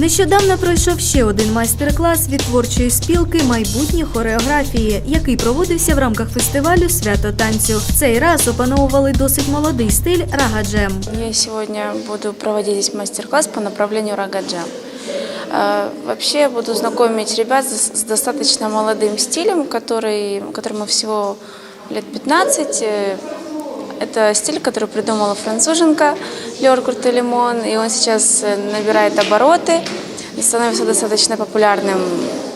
Нещодавно пройшов ще один майстер-клас від творчої спілки майбутні хореографії, який проводився в рамках фестивалю Свято танцю. Цей раз опановували досить молодий стиль рагаджем. Я сегодня буду проводить здесь мастер-класс по направлению рагаджа. Э, Вообще я буду знакомить ребят с с достаточно молодым стилем, который, которому всего лет 15. Э, Это стиль, который придумала француженка Леор Куртелемон, и он сейчас э, набирает обороты и становится достаточно популярным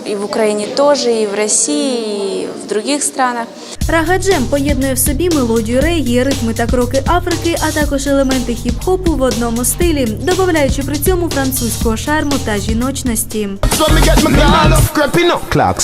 и в Украине тоже, и в России, и в других странах. Рагаджем поєднує в собі мелодію регі, ритми та кроки Африки, а також елементи хіп-хопу в одному стилі, додаючи при цьому французького шарму та жіночності. So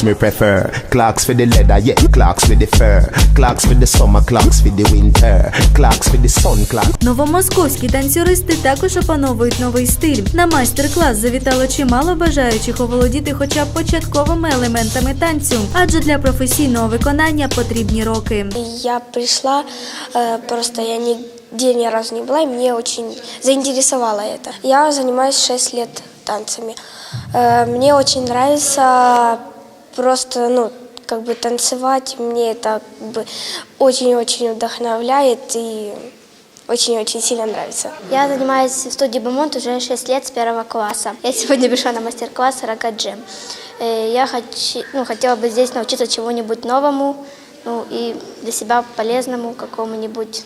me prefer. Clarks for the leather, yeah. Clarks for the fur. Clarks for the summer, Clarks for the winter. Clarks for the sun, Clarks. Новомосковські танцюристи також опановують новий стиль. На майстер-клас завітало чимало бажаючих оволодіти хоча б початковими елементами танцю, адже для професійного виконання потрібні роки. Я пришла, э, просто я нигде ни разу не была, и мне очень заинтересовало это. Я занимаюсь 6 лет танцами. Э, Мне очень нравится просто, ну, как бы танцевать. Мне это как бы очень-очень вдохновляет и очень-очень сильно нравится. Я занимаюсь в студии Бомонт уже 6 лет с первого класса. Я сегодня пришла на мастер-класс Ракаджем. Э, Я хочу, ну, хотела бы здесь научиться чего-нибудь новому ну, и для себя полезному какому-нибудь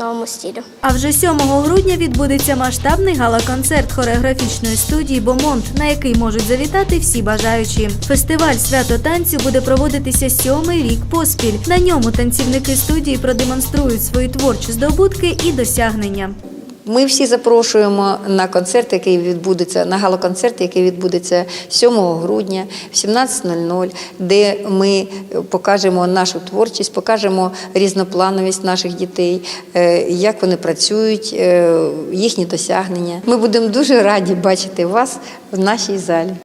новому стилю. А вже 7 грудня відбудеться масштабний гала-концерт хореографічної студії Бомонт, на який можуть завітати всі бажаючі. Фестиваль свято танцю буде проводитися сьомий рік поспіль. На ньому танцівники студії продемонструють свої творчі здобутки і досягнення. Ми всі запрошуємо на концерт, який відбудеться, на галоконцерт, який відбудеться 7 грудня в 17.00, де ми покажемо нашу творчість, покажемо різноплановість наших дітей, е, як вони працюють, е, їхні досягнення. Ми будемо дуже раді бачити вас в нашій залі.